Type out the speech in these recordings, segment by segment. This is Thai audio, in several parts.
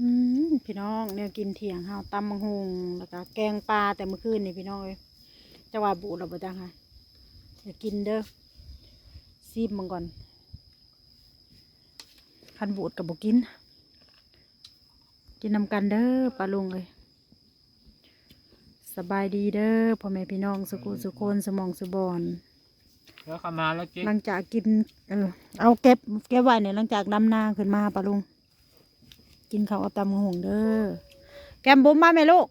อืมพี่น้องเนี่ยกินเที่ยงเฮาตำมังหงแล้วก็แกงปลาแต่เมื่อคืนนี่พี่น้องเอ้ยจะว่าบูดเราบ่จังค่ะอย่ากินเด้อซีบมันก่อนคันบูดกับบ่กิน กินนำกันเด้อปลาลุงเลยสบายดีเด้อพ่อแม่พี่น้องสุกุสุคนสมองสุบอนแล้วเข้ามาแล้วเจ๊หลังจากกินเออเอาเก็บเก็บไว้เนี่ยหลังจากดำนาขึ้นมาปะลุง กินข้าวกับตำหงเด้อแกมบุ้มมาไหมลูก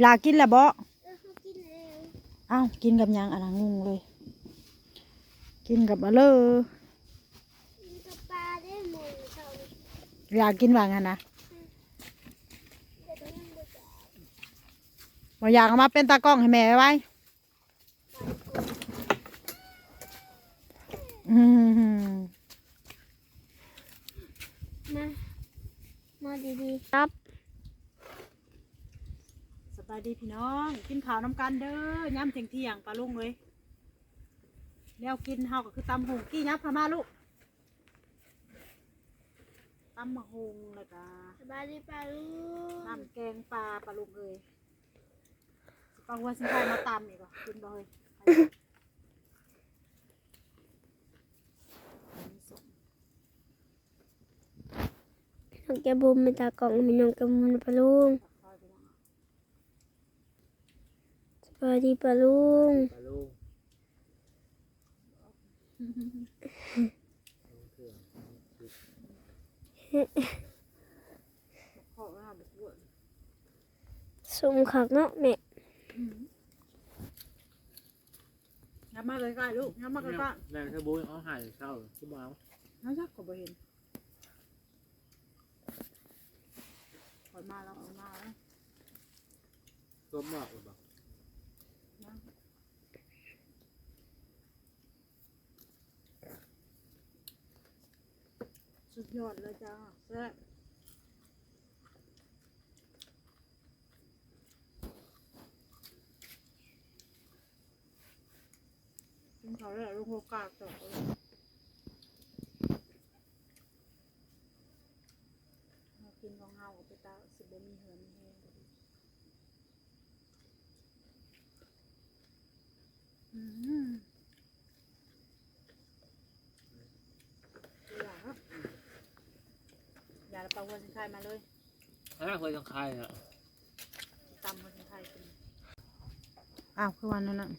อยากลากินแล้วบ่เออเขากินเองอ้าวกินกับยังอะไรงงเลย กินกับอะไรอยากกินว่างั้นนะมากบ่อยากมาเป็นตากล้องให้แม่ไว้ไว้อืม มา มา ดีๆครับสบายดีพี่น้อง กินข้าวน้ำกันเด้อย่ำเที่ยงเที่ยงๆปลาลุงเลยแล้วกินเฮาก็คือตำหงกี้ยับพามาลูกตำมะฮงแล้วก็สบายดีปลาลูกน้ำแกงปลาปลาลุงเลยสิปังว่าสิใครมาตำอีกอะกินบ่เลยอันนี้ส้ม น้องแกบุมมีตากล่องมีน้องแกบุมปลาลูกซอยไปแล้วสบายดีปลาลูกปลาลูกพ่อว่าบุกเบิกสมขักเนาะแม่ยับมาเลยใกล้ลูกยับมาใกล้แรงเทอร์โบเอาหายเข้าที่บ้านๆน้าจักก็บ่เห็นปล่ อยมาแล้วเอามาแล้วต้มหมอกหรือเปล่าสุดยอดเลยจ้าแซ่บกินเขาวแล้วลูกโหกากต่อเลยมากินของเฮาเอาไปตาสิบ่มีเหือนมีแห้งอืมอย่าครับอย่าละปลา วัวสินไทยมาเลยอันนั้นเคยต้องคายอะตำวัวสินไทยกินอ้าวคือวันนั้นน่ะ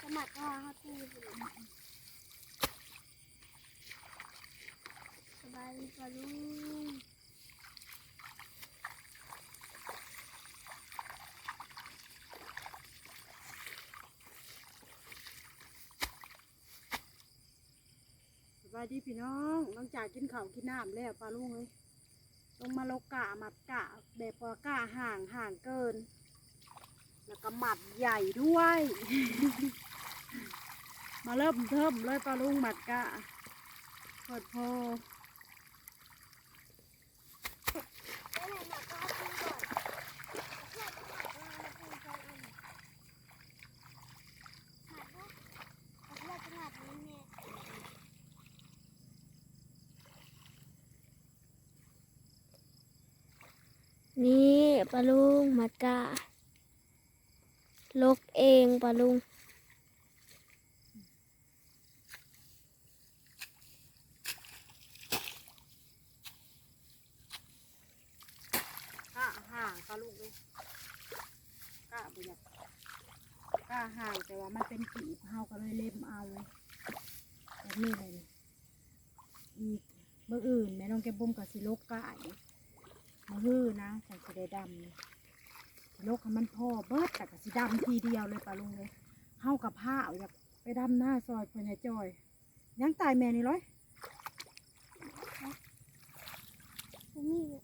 สมัครว่าเขาตีสบายดีปลาลูก บายดีพี่น้องหลังจากกินข้าวกินน้ำแล้วปลาลุงเลยลงมาลกกะหมัดกะแบบปลากะห่างห่างเกิน แล้วก็หมัดใหญ่ด้วย มาเริ่มเทิมเลยปลาลุงหมัดกะเปิดโพ แล้วไหนหมักก็เอาตีก่อนเพื่อนจะหมักว่าเอาตีก่อนอันหมักว่าเอาเพื่อนจะหมักนี้เนี่ย นี่ ปลาลุงมัดกะลกเองปลาลุงกะห่างปลาลุงเลยกะบุญกะห่างแต่ว่ามันเป็นปีบเฮาก็เลยเล็มเอาแบบนี้เลยนี่อีกเมื่ออื่นแม่น้องแกบุ้มกับสิโลกกะอีก มาฮื้อนะแต่สิได้ดำนี่สิโลกมันพ่อเบิดแต่ก็สิดำทีเดียวเลยปลาลุงเลยเฮากับผ้าอยากไปดำหน้าซอยเพื่อนจอยยังตายแม่นี่ร้อยบ่มีเลย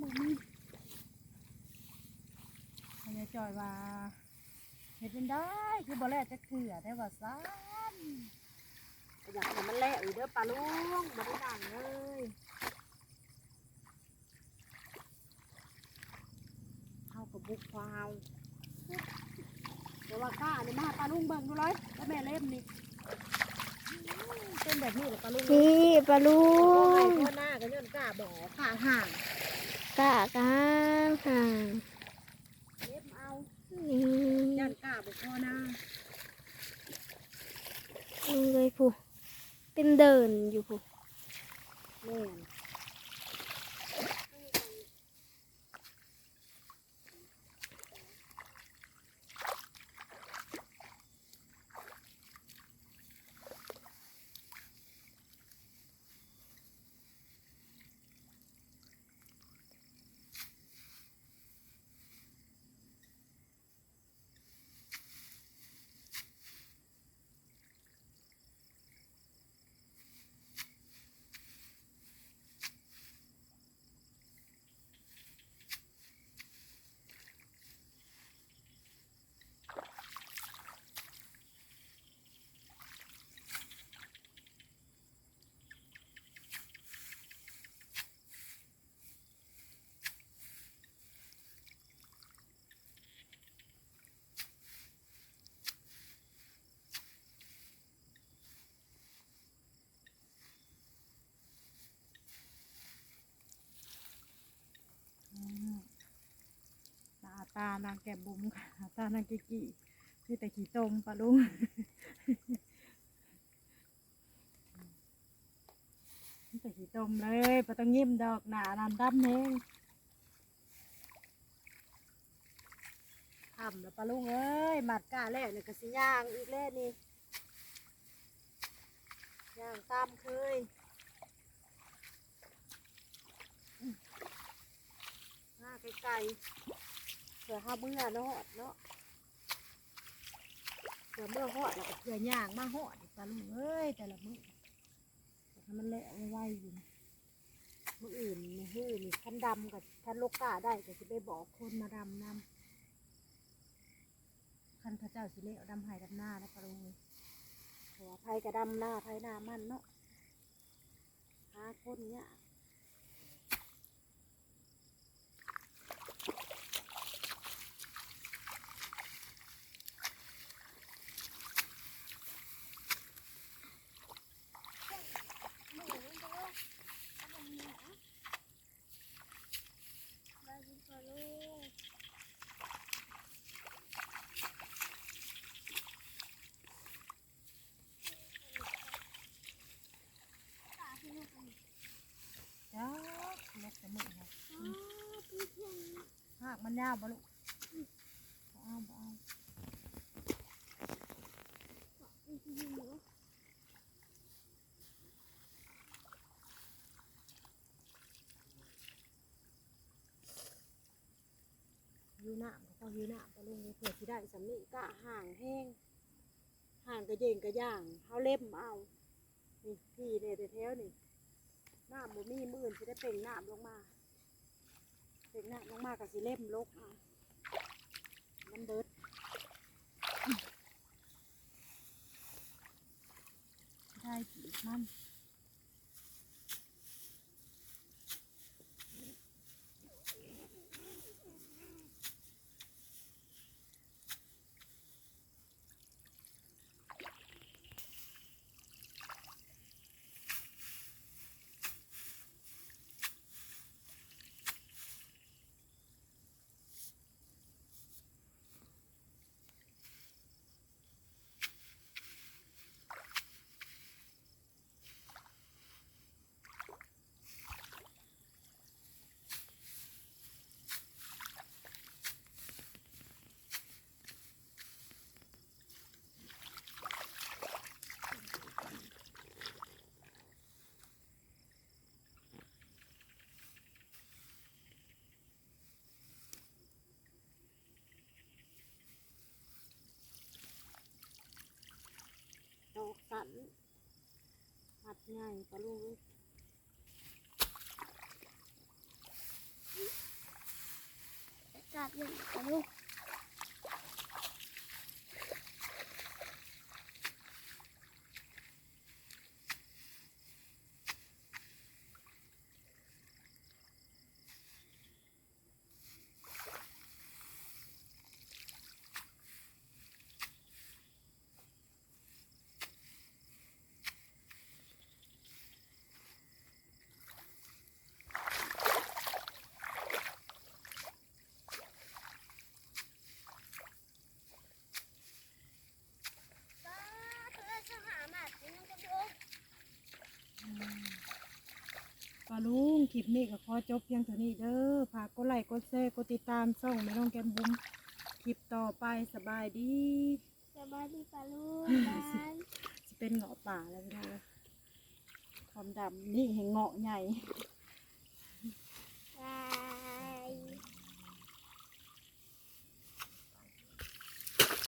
บ่มีเพื่อนจอยว่าเห็ดเป็นได้คือบ่แลจะเกลือได้ว่าซ้ำอยากให้มันแล่อีกเด้อปลาลุงบ่ได้นั่งเลย พอเฮาแต่ ว่าก้าเนี่ยมาปลาลุงเบิ่งดูเลยแล้วแม่เล่มนี่เป็นแบบนี้เหรอปลาลุงนี่ปลาลุโอ้ยงพ่อหน้าก็ย้อนก้าบ่อขาห่างกะกะห่างเล็บเอานี่ย้อนก้าบ่พ่อหน้าลุงเลยผู้เป็นเดินอยู่ผู้แม่ นานางแก้มบุ๋มค่ะหน้าตานางกิกิมีแต่ขี้ตมปลาลุงมีแต่ขี้ตมเลยปต้องยิ้มดอกหนานันดำเองทำแล้วปลาลุงเอ้ยหมัดกาแล้วเนี่ยก็สิย่างอีกแล้วนี่ย่างตามเคยอืมมาไกล ผื่อห้าเมื่อเนาะเนาะเผื่อเมื่อหอดแล้วก็เผื่อย่างมาหอดอีกปลาลุงเอ้ยแต่ละมือให้มันแหละไว้อยู่นะมืออื่นนี่ฮื้อนี่ท่านดำกับท่านโลกกาได้ก็จะไปบอกคนมาดำนำท่านพระเจ้าสิเละดำไห้ดำหน้านะปะลุงเพราะว่าไผกระดำหน้าไผหน้ามันเนาะหาคนเนี่ยาก หมูมันจะว่าเอาไปหมูบาจิปลาลุง จ้าเล็กจะมึงค่ะ อ๋อพี่เพียง หนยาบ่ลูกบ่เอาบ่เอาพี่เพียงหมูอยู่น้ำก็ต้องอยู่น้ำปะลุงเผื่อที่ได้สำนีก็ห่างแห้งห่างกระเยงกระย่างเขาเล็มเอา นี่พี่เนี่ยแต่แถวนี่หน้ำบ่มีมื่นสิได้เป่งน้ำลงมา เป่งน้ำลงมาก็สิเล่มลกเอามันเบิดได้ปีกมันดอกสัน ง่ายปลาลูกจัดยังปลาลูก ปลาลุง คลิปนี้ก็ขอจบเพียงเท่านี้เด้อฝากกดไลค์กดแชร์กดติดตามช่องไม่ต้องแกมบุ้มคลิปต่อไปสบายดีสบายดีปะลูกบ้านจะเป็นเงาะป่าแล้วพี่น้องเอ้ยความดำนี่เห็นเงาะใหญ่บ้าน